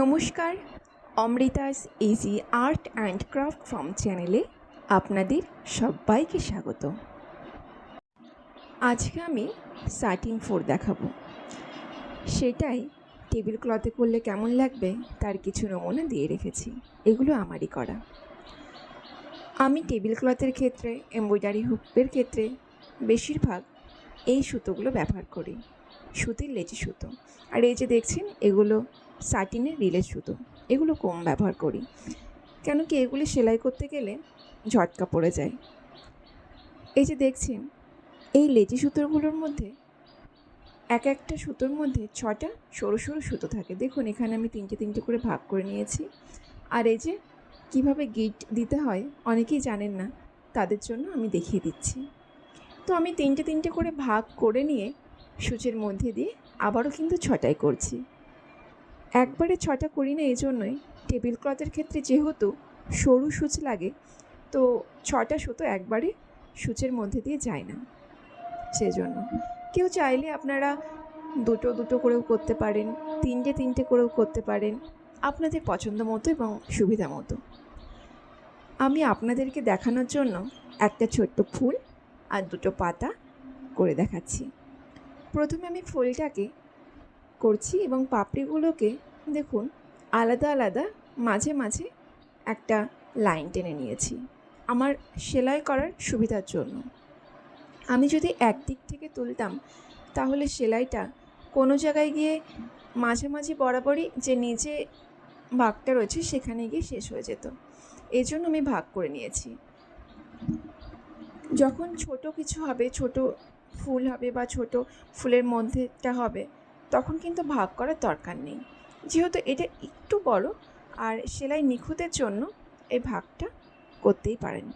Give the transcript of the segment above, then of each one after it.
নমস্কার, Amrita's easy art and craft form চ্যানেলে আপনাদের সবাইকে স্বাগত। আজকে আমি সাটিন ফোর দেখাবো। সেটাই টেবিল ক্লথে করলে কেমন লাগবে তার কিছু নমুনা দিয়ে রেখেছি, এগুলো আমারই করা। আমি টেবিল ক্লথের ক্ষেত্রে এমব্রয়ডারি হুকের ক্ষেত্রে বেশিরভাগ এই সুতোগুলো ব্যবহার করি। সুতির লেচি সুতো। আর এই যে দেখছেন, এগুলো সাটিনের রিলের সুতো এগুলো কম ব্যবহার করি। কেন কি এগুলি সেলাই করতে গেলে ঝটকা পড়ে যায়। এই যে দেখছেন, এই লেজি সুতোগুলোর মধ্যে এক একটা সুতোর মধ্যে ছটা সরু সরু সুতো থাকে। দেখুন, এখানে আমি তিনটে তিনটে করে ভাগ করে নিয়েছি। আর এই যে কীভাবে গিট দিতে হয়, অনেকেই জানেন না। তাদের জন্য আমি দেখিয়ে দিচ্ছি। তো আমি তিনটে তিনটে করে ভাগ করে নিয়ে সূচের মধ্যে দিয়ে আবারও কিন্তু ছটাই করছি। একবারে ছটা করি না এই জন্যই টেবিল ক্লথের ক্ষেত্রে যেহেতু সরু সূচ লাগে, তো ছটা সুতো একবারে সূচের মধ্যে দিয়ে যায় না। সেজন্য কেউ চাইলে আপনারা দুটো দুটো করেও করতে পারেন, তিনটে তিনটে করেও করতে পারেন, আপনাদের পছন্দ মতো এবং সুবিধা মতো। আমি আপনাদেরকে দেখানোর জন্য একটা ছোট্ট ফুল আর দুটো পাতা করে দেখাচ্ছি। প্রথমে আমি ফুলটাকে করছি এবং পাপড়িগুলোকে দেখুন, আলাদা আলাদা, মাঝে মাঝে একটা লাইন টেনে নিয়েছি। আমার সেলাই করার সুবিধার জন্য। আমি যদি একদিক থেকে তুলতাম, তাহলে সেলাইটা কোনো জায়গায় গিয়ে মাঝামাঝি বরাবরই যে নিচে ভাগটা রয়েছে, সেখানে গিয়ে শেষ হয়ে যেত। এই জন্য আমি ভাগ করে নিয়েছি। যখন ছোট কিছু হবে, ছোট ফুল হবে বা ছোট ফুলের মধ্যেটা হবে তখন কিন্তু ভাগ করার দরকার নেই। যেহেতু এটা একটু বড়, আর সেলাই নিখুঁতের জন্য এই ভাগটা করতেই পারেন।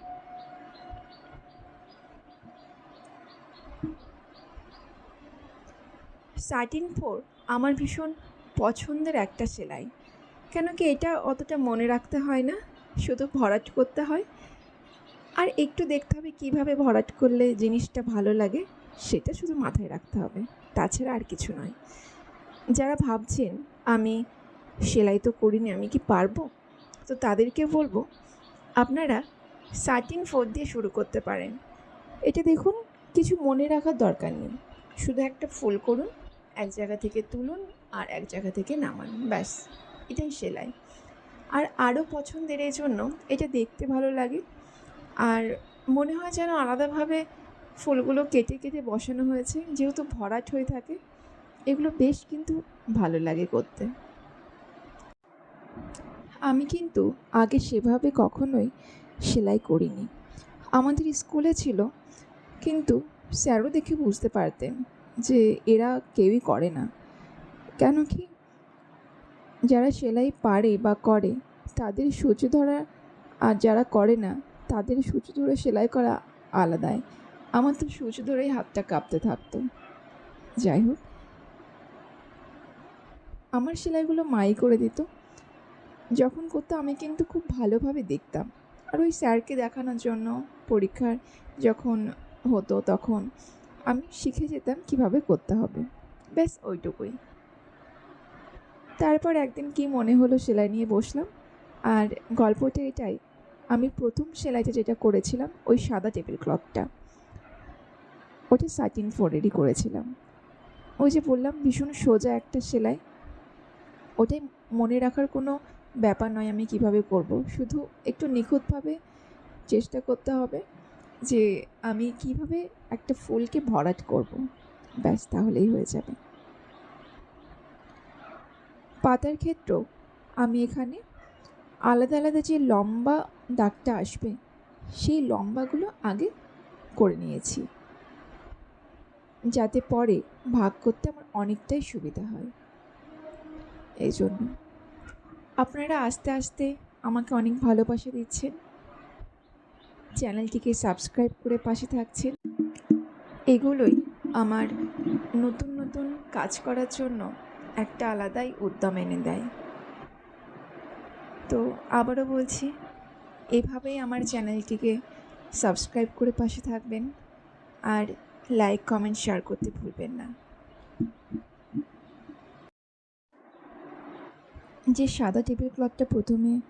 সার্টিন ফোর আমার ভীষণ পছন্দের একটা সেলাই। কেন কি এটা অতটা মনে রাখতে হয় না, শুধু ভরাট করতে হয়। আর একটু দেখতে হবে কীভাবে ভরাট করলে জিনিসটা ভালো লাগে, সেটা শুধু মাথায় রাখতে হবে। তাছাড়া আর কিছু নয়। যারা ভাবছেন, আমি সেলাই তো করিনি, আমি কি পারব? তো তাদেরকে বলব, আপনারা সার্টিন ফোর দিয়ে শুরু করতে পারেন। এটা দেখুন, কিছু মনে রাখার দরকার নেই। শুধু একটা ফুল করুন, এক জায়গা থেকে তুলুন আর এক জায়গা থেকে নামান, ব্যাস, এটাই সেলাই। আর আরও পছন্দের এই জন্য এটা দেখতে ভালো লাগে। আর মনে হয় যেন আলাদাভাবে ফুলগুলো কেটে কেটে বসানো হয়েছে। যেহেতু ভরাট হয়ে থাকে, এগুলো বেশ কিন্তু ভালো লাগে করতে। আমি কিন্তু আগে সেভাবে কখনোই সেলাই করিনি। আমাদের স্কুলে ছিল, কিন্তু স্যারও দেখে বুঝতে পারতেন যে এরা কেউই করে না। কেন কি, যারা সেলাই পারে বা করে, তাদের সূচি ধরা আর যারা করে না, তাদের সূচি ধরে সেলাই করা আলাদাই। আমার তো সূচি ধরেই হাতটা কাঁপতে থাকতো। যাই হোক। আমার সেলাইগুলো মাই করে দিত। যখন করতো, আমি কিন্তু খুব ভালোভাবে দেখতাম। আর ওই স্যারকে দেখানোর জন্য পরীক্ষার যখন হতো তখন আমি শিখে যেতাম কীভাবে করতে হবে। ব্যাস, ওইটুকুই। তারপর একদিন কি মনে হলো সেলাই নিয়ে বসলাম। আর গল্পটা এটাই, আমি প্রথম সেলাইটা যেটা করেছিলাম, ওই সাদা টেবিল ক্লথটা। ওটা সাটিন ফোরেরই করেছিলাম। ওই যে বললাম, ভীষণ সোজা একটা সেলাই। ওটাই মনে রাখার কোনো ব্যাপার নয় আমি কীভাবে করব। শুধু একটু নিখুঁতভাবে চেষ্টা করতে হবে যে আমি কীভাবে একটা ফুলকে ভরাট করব। ব্যাস, তাহলেই হয়ে যাবে। পাতার ক্ষেত্রেও আমি এখানে আলাদা আলাদা যে লম্বা দাগটা আসবে, সেই লম্বাগুলো আগে করে নিয়েছি। যাতে পরে ভাগ করতে আমার অনেকটাই সুবিধা হয়। এই জন্য। আপনারা আস্তে আস্তে আমাকে অনেক ভালোবাসা দিচ্ছেন। চ্যানেলটিকে সাবস্ক্রাইব করে পাশে থাকছেন। এগুলোই আমার নতুন নতুন কাজ করার জন্য একটা আলাদাই উদ্যম এনে দেয়। তো আবারও বলছি, এভাবেই আমার চ্যানেলটিকে সাবস্ক্রাইব করে পাশে থাকবেন। আর লাইক কমেন্ট শেয়ার করতে ভুলবেন না। যে সাদা টেবিল ক্লথটা প্রথমে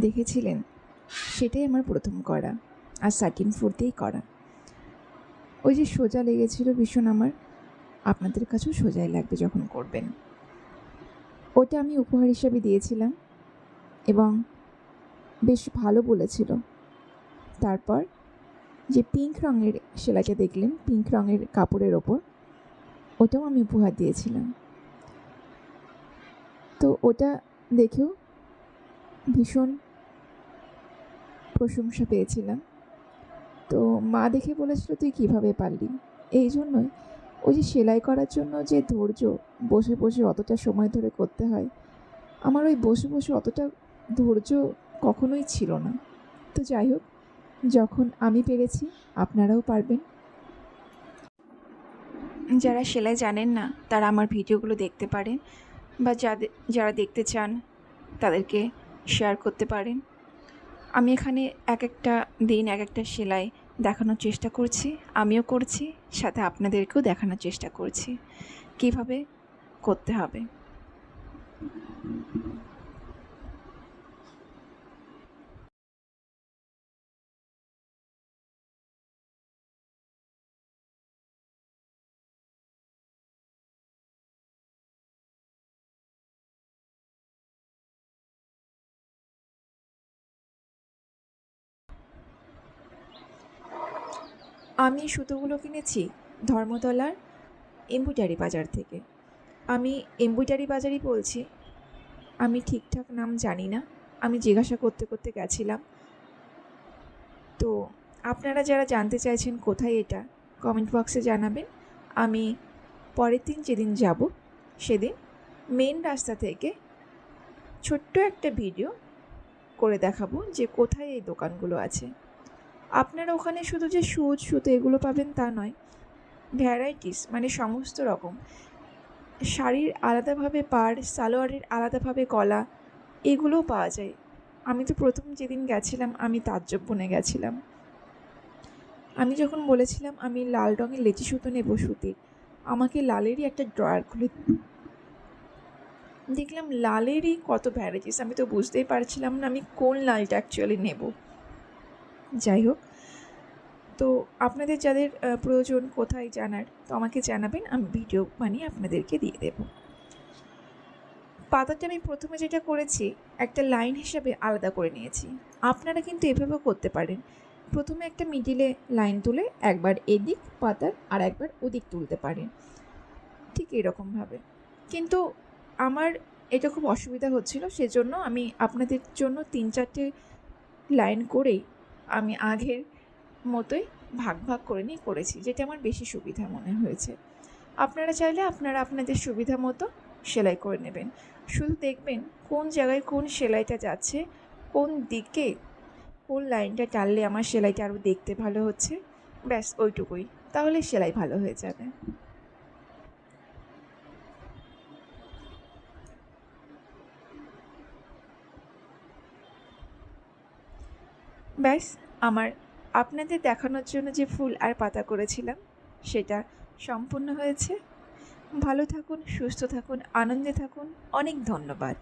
দেখেছিলেন, সেটাই আমার প্রথম করা, আর সাটিন ফোর দিয়েই করা। ওই যে সোজা লেগেছিল ভীষণ আমার, আপনাদের কাছেও সোজাই লাগবে যখন করবেন। ওটা আমি উপহার হিসাবে দিয়েছিলাম, এবং বেশ ভালো বলেছিল। তারপর যে পিঙ্ক রঙের সেলাইটা দেখলেন পিঙ্ক রঙের কাপড়ের ওপর, ওটাও আমি উপহার দিয়েছিলাম। তো ওটা দেখেও ভীষণ প্রশংসা পেয়েছিলাম। তো মা দেখে বলেছিল, তুই কীভাবে পারলি? এই জন্যই ওই যে সেলাই করার জন্য যে ধৈর্য, বসে বসে অতটা সময় ধরে করতে হয়, আমার ওই বসে বসে অতটা ধৈর্য কখনোই ছিল না। তো যাই হোক যখন আমি পেরেছি, আপনারাও পারবেন। যারা সেলাই জানেন না, তারা আমার ভিডিওগুলো দেখতে পারেন বা যাদের যারা দেখতে চান, তাদেরকে শেয়ার করতে পারেন। আমি এখানে এক একটা দিন এক একটা সেলাই দেখানোর চেষ্টা করছি, আমিও করছি, সাথে আপনাদেরকেও দেখানোর চেষ্টা করছি। কীভাবে করতে হবে? আমি সুতোগুলো কিনেছি ধর্মতলার এম্বুটারি বাজার থেকে। আমি এম্বুটারি বাজারই বলছি। আমি ঠিকঠাক নাম জানি না। আমি জিজ্ঞাসা করতে করতে গেছিলাম। তো আপনারা যারা জানতে চাইছেন কোথায় এটা কমেন্ট বক্সে জানাবেন। আমি পরের দিন যেদিন যাব, সেদিন মেন রাস্তা থেকে ছোট্ট একটা ভিডিও করে দেখাবো যে কোথায় এই দোকানগুলো আছে। আপনারা ওখানে শুধু যে সুচ, সুতো এগুলো পাবেন তা নয় ভ্যারাইটিস মানে সমস্ত রকম। শাড়ির আলাদাভাবে পাড়, সালোয়ারের আলাদাভাবে গলা এগুলোও পাওয়া যায়। আমি তো প্রথম যেদিন গেছিলাম, আমি তাজ্জব বনে গেছিলাম। আমি যখন বলেছিলাম, আমি লাল রঙের লেচি সুতো নেব সুতির, আমাকে লালেরই একটা ড্রয়ার খুলে দেখলাম, লালেরই কত ভ্যারাইটিস আমি তো বুঝতেই পারছিলাম না আমি কোন লালটা অ্যাকচুয়ালি নেব। যাই হোক। তো আপনাদের যাদের প্রয়োজন কোথায় জানার, তো আমাকে জানাবেন, আমি ভিডিও বানিয়ে আপনাদেরকে দিয়ে দেব। পাতাটা আমি প্রথমে যেটা করেছি, একটা লাইন হিসাবে আলাদা করে নিয়েছি। আপনারা কিন্তু এভাবেও করতে পারেন। প্রথমে একটা মিডিলে লাইন তুলে একবার এদিক পাতার আর একবার ওদিক তুলতে পারেন। ঠিক এরকমভাবে। কিন্তু আমার এটা খুব অসুবিধা হচ্ছিল, সেজন্য আমি আপনাদের জন্য তিন চারটে লাইন করেই আমি আগের মতোই ভাগ ভাগ করে নিয়ে করেছি, যেটা আমার বেশি সুবিধা মনে হয়েছে। আপনারা চাইলে আপনারা আপনাদের সুবিধা মতো সেলাই করে নেবেন। শুধু দেখবেন কোন জায়গায় কোন সেলাইটা যাচ্ছে, কোন দিকে কোন লাইনটা টানলে আমার সেলাইটা আরও দেখতে ভালো হচ্ছে, ব্যাস ওইটুকুই। তাহলে সেলাই ভালো হয়ে যাবে। ব্যাস, আমার আপনাদের দেখানোর জন্য যে ফুল আর পাতা করেছিলাম, সেটা সম্পূর্ণ হয়েছে। ভালো থাকুন, সুস্থ থাকুন, আনন্দে থাকুন। অনেক ধন্যবাদ।